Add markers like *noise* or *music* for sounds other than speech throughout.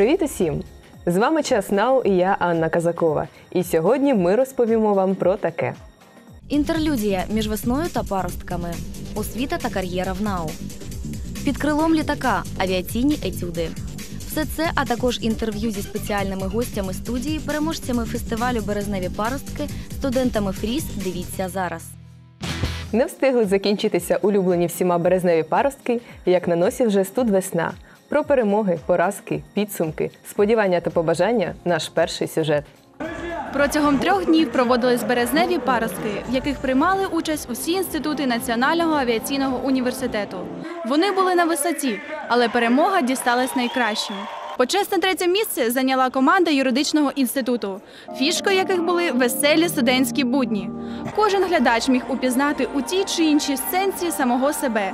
Привіт усім! З вами час Нау і я Анна Казакова. І сьогодні ми розповімо вам про таке. Інтерлюдія між весною та паростками. Освіта та кар'єра в НАУ. Під крилом літака авіаційні етюди. Все це, а також інтерв'ю зі спеціальними гостями студії, переможцями фестивалю Березневі паростки, студентами ФРІС. Дивіться зараз. Не встигли закінчитися улюблені всіма березневі паростки, як на носі вже студ весна. Про перемоги, поразки, підсумки, сподівання та побажання наш перший сюжет. Протягом трьох днів проводились березневі паростки, в яких приймали участь усі інститути Національного авіаційного університету. Вони були на висоті, але перемога дісталась найкращим. Почесне третє місце зайняла команда юридичного інституту, фішкою яких були веселі студентські будні. Кожен глядач міг упізнати у тій чи іншій сценці самого себе.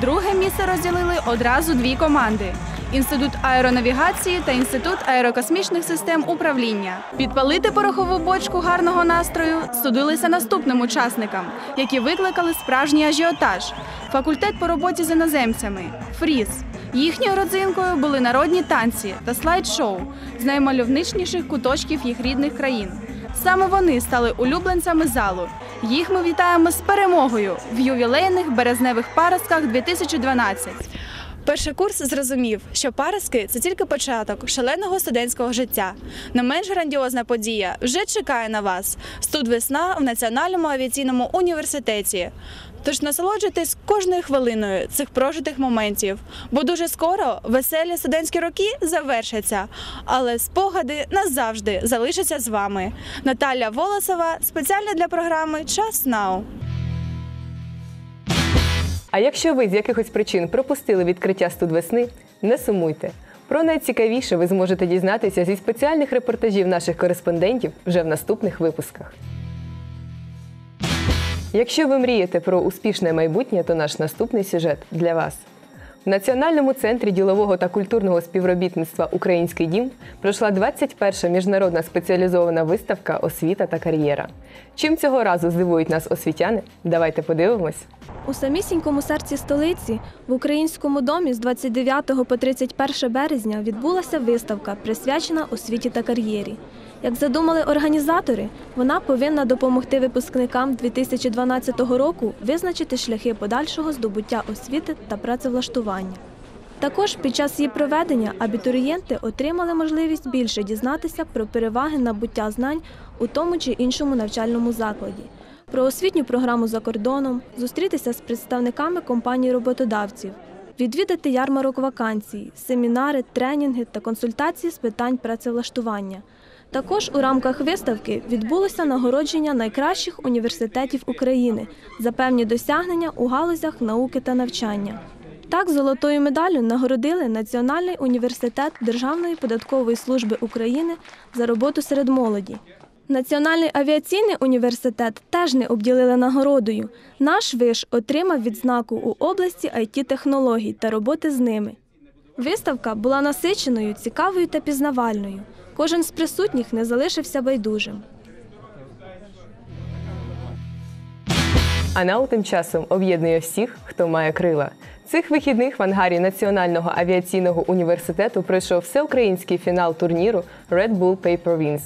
Друге місце розділили одразу дві команди: інститут аеронавігації та інститут аерокосмічних систем управління. Підпалити порохову бочку гарного настрою судилися наступним учасникам, які викликали справжній ажіотаж. Факультет по роботі з іноземцями ФРІЗ. Їхньою родзинкою були народні танці та слайд-шоу з наймальовничніших куточків їх рідних країн. Саме вони стали улюбленцями залу. Їх ми вітаємо з перемогою в ювілейних березневих паростках 2012. Перший курс зрозумів, що паростки це тільки початок шаленого студентського життя. Не менш грандіозна подія вже чекає на вас. Студ весна в Національному авіаційному університеті. Тож насолоджуйтесь кожною хвилиною цих прожитих моментів, бо дуже скоро веселі студентські роки завершаться, але спогади назавжди залишаться з вами. Наталя Волосова спеціально для програми Час Нау. А якщо ви з якихось причин пропустили відкриття студ весни, не сумуйте. Про найцікавіше ви зможете дізнатися зі спеціальних репортажів наших кореспондентів вже в наступних випусках. Якщо ви мрієте про успішне майбутнє, то наш наступний сюжет для вас. В Національному центрі ділового та культурного співробітництва Український дім пройшла 21-ша міжнародна спеціалізована виставка Освіта та кар'єра. Чим цього разу здивують нас освітяни? Давайте подивимось. У самісінькому серці столиці в українському домі з 29 по 31 березня відбулася виставка, присвячена освіті та кар'єрі. Як задумали організатори, вона повинна допомогти випускникам 2012 року визначити шляхи подальшого здобуття освіти та працевлаштування. Також під час її проведення абітурієнти отримали можливість більше дізнатися про переваги набуття знань у тому чи іншому навчальному закладі, про освітню програму за кордоном, зустрітися з представниками компаній роботодавців, відвідати ярмарок вакансій, семінари, тренінги та консультації з питань працевлаштування. Також у рамках виставки відбулося нагородження найкращих університетів України за певні досягнення у галузях науки та навчання. Так, золотою медаллю нагородили Національний університет Державної податкової служби України за роботу серед молоді. Національний авіаційний університет теж не обділили нагородою. Наш виш отримав відзнаку у області it технологій та роботи з ними. Виставка була насиченою, цікавою та пізнавальною. Кожен з присутніх не залишився байдужим. А НАУ тим часом об'єднує всіх, хто має крила. Цих вихідних в ангарі Національного авіаційного університету пройшов всеукраїнський фінал турніру Red Bull Paper Wings.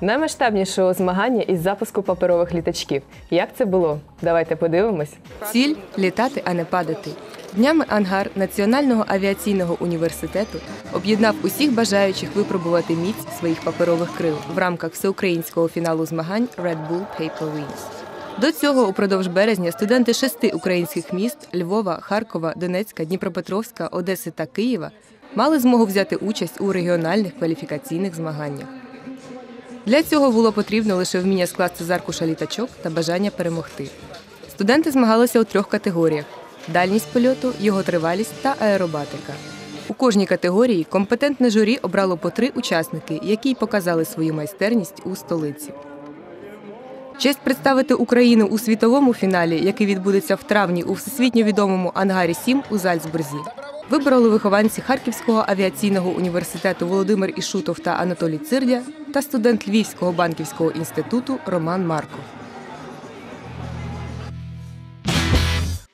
Наймасштабнішого змагання із запуску паперових літачків. Як це було? Давайте подивимось. Ціль літати, а не падати. Днями ангар Національного авіаційного університету об'єднав усіх бажаючих випробувати міць своїх паперових крил в рамках всеукраїнського фіналу змагань Red Bull Paper Wings. До цього упродовж березня студенти шести українських міст Львова, Харкова, Донецька, Дніпропетровська, Одеси та Києва мали змогу взяти участь у регіональних кваліфікаційних змаганнях. Для цього було потрібно лише вміння скласти з аркуша літачок та бажання перемогти. Студенти змагалися у трьох категоріях: дальність польоту, його тривалість та аеробатика. У кожній категорії компетентне журі обрало по три учасники, які й показали свою майстерність у столиці. Честь представити Україну у світовому фіналі, який відбудеться в травні у всесвітньо відомому ангарі 7 у Зальцбурзі. Вибороли вихованці Харківського авіаційного університету Володимир Ішутов та Анатолій Цирдя та студент Львівського банківського інституту Роман Марков.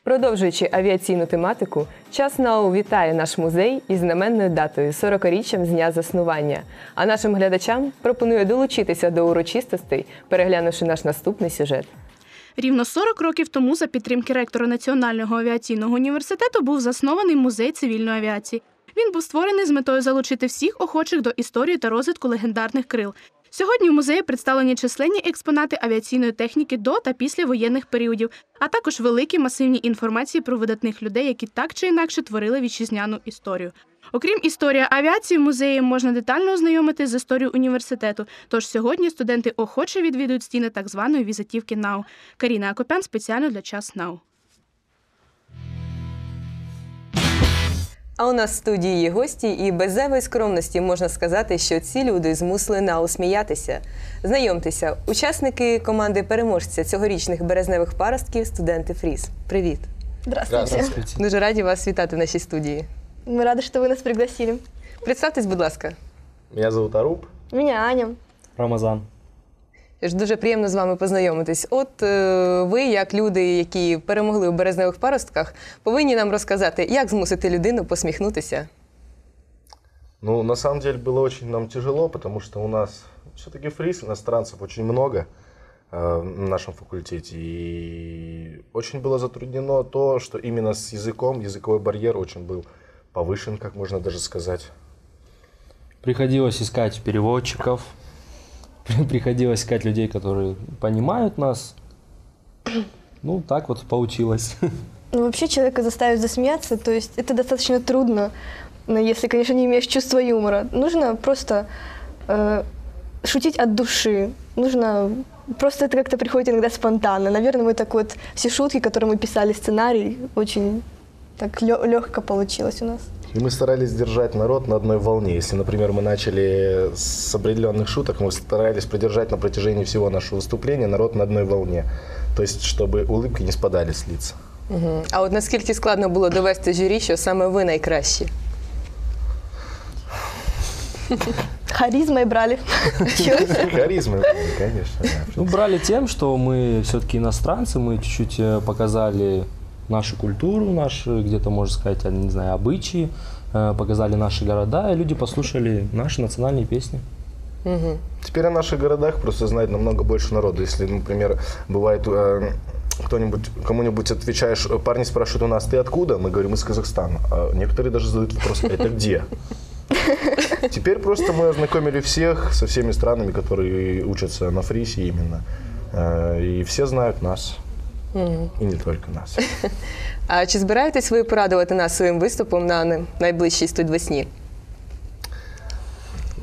Продовжуючи авіаційну тематику, час НАУ вітає наш музей із знаменною датою 40-річчям з дня заснування. А нашим глядачам пропонує долучитися до урочистостей, переглянувши наш наступний сюжет. Рівно 40 років тому за підтримки ректора Національного авіаційного університету був заснований музей цивільної авіації. Він був створений з метою залучити всіх охочих до історії та розвитку легендарних крил. Сьогодні в музеї представлені численні експонати авіаційної техніки до та після воєнних періодів, а також великі масивні інформації про видатних людей, які так чи інакше творили вітчизняну історію. Окрім історії авіації, в музеї можна детально ознайомити з історією університету. Тож сьогодні студенти охоче відвідують стіни так званої візитівки НАУ. Каріна Акопян спеціально для час НАУ. А у нас в студії є гості, і без зайвої скромності можна сказати, що ці люди змусили НАУ сміятися. Знайомтеся, учасники команди переможця цьогорічних березневих паростків студенти Фріз. Привіт! Здравствуйте. Дуже раді вас вітати в нашій студії. Мы рады, что вы нас пригласили. Представтесь, будь ласка. Меня зовут Аруб. Меня Аня. Рамазан. Ж Дуже приємно з вами познайомитись. От е, ви, як люди, які перемогли у березневих паростках, повинні нам розказати, як змусити людину посміхнутися. Ну, на самом деле было очень нам тяжело, потому что у нас все-таки фриз, иностранцев очень много э, на нашем факультете. И очень было затруднено то, что именно с языком, языковой барьер очень был повышен, как можно даже сказать. Приходилось искать переводчиков, приходилось искать людей, которые понимают нас. Ну, так вот получилось. Ну, вообще человека заставить засмеяться, то есть это достаточно трудно, но если, конечно, не имеешь чувства юмора. Нужно просто э, шутить от души. Нужно просто это как-то приходит иногда спонтанно. Наверное, мы так вот все шутки, которые мы писали сценарий, очень так легко получилось у нас. И мы старались держать народ на одной волне. Если, например, мы начали с определенных шуток, мы старались продержать на протяжении всего нашего выступления народ на одной волне. То есть, чтобы улыбки не спадали с лиц. Угу. А от наскільки складно було довести журі, що саме ви найкращі? Харизмой брали. Харизмы, конечно. да. Ну, брали тем, что мы все-таки иностранцы, мы чуть-чуть э, показали нашу культуру, наши, где-то, можно сказать, не знаю, обычаи, э, показали наши города, и люди послушали наши национальные песни. Угу. Теперь о наших городах просто знает намного больше народу. Если, например, бывает э, кто-нибудь, кому-нибудь отвечаешь, парни спрашивают у нас, ты откуда? Мы говорим, из Казахстана. А некоторые даже задают вопрос, это где? *laughs* Теперь просто мы ознакомили всех со всеми странами, которые учатся на фрисе именно. Э, И все знают нас. І не тільки нас. *laughs* А чи збираєтесь ви порадувати нас своїм виступом на не- найближчій студвесні?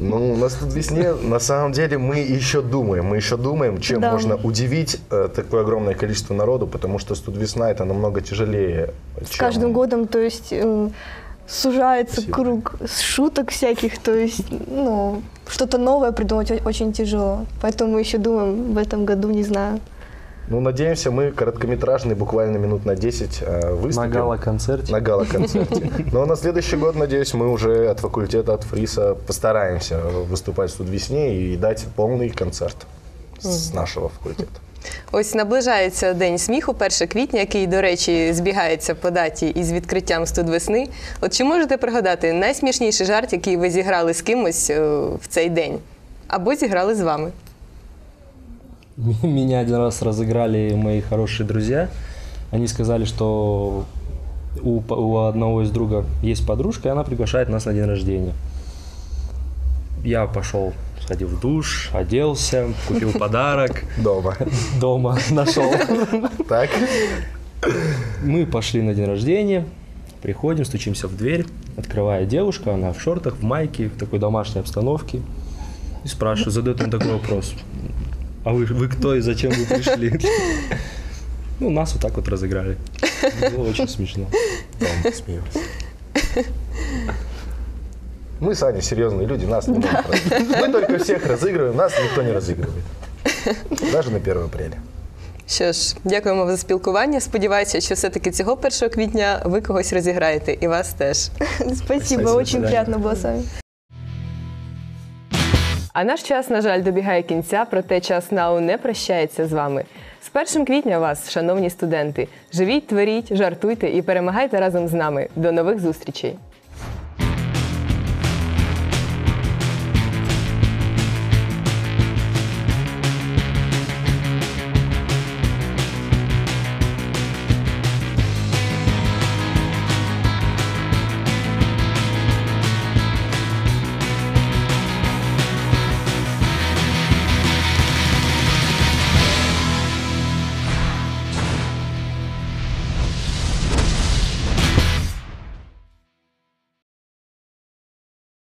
Ну, у нас тут весне, на самом деле, мы еще думаем, мы еще думаем, чем Да. можно удивить э, такое огромное количество народу, потому что студвесна это намного тяжелее. С каждым годом, то есть, м, сужается Спасибо. круг шуток всяких, то есть, ну, что-то новое придумать о- очень тяжело. Поэтому мы еще думаем в этом году, не знаю. Ну, надеемся, мы короткометражный, буквально минут на 10 э, выступим. На гала-концерте. На гала-концерте. Но на следующий год, надеюсь, мы уже от факультета, от Фриса постараемся выступать в студвесне и дать полный концерт с нашего факультета. Ось наближається День сміху, 1 квітня, який, до речі, збігається по даті із відкриттям студвесни. От чи можете пригадати найсмішніший жарт, який ви зіграли з кимось е, в цей день? Або зіграли з вами? *laughs* Меня один раз разыграли мои хорошие друзья. Они сказали, что у, у одного из друга есть подружка, и она приглашает нас на день рождения. Я пошел, сходил в душ, оделся, купил *laughs* подарок, Дома. дома нашел. *laughs* Так? Мы пошли на день рождения, приходим, стучимся в дверь, открывает девушка, она в шортах, в майке, в такой домашней обстановке. И спрашивает, задает им такой вопрос. А вы, вы кто и зачем вы пришли? *laughs* Ну, нас вот так вот разыграли. *laughs* Было очень смешно. Дома смеялись. Мы с Аней серьезные люди, нас не могут разыгрывать. Мы только всех разыгрываем, нас никто не разыгрывает. Даже на 1 апреля. Що ж, дякуємо за спілкування. Сподіваюся, що все-таки цього 1 квітня ви когось розіграєте і вас теж. Спасибо, Спасибо, очень свидания. приятно было с вами. А наш час, на жаль, добігає кінця, проте час НАУ не прощається з вами. З 1 квітня вас, шановні студенти, живіть, творіть, жартуйте і перемагайте разом з нами. До нових зустрічей!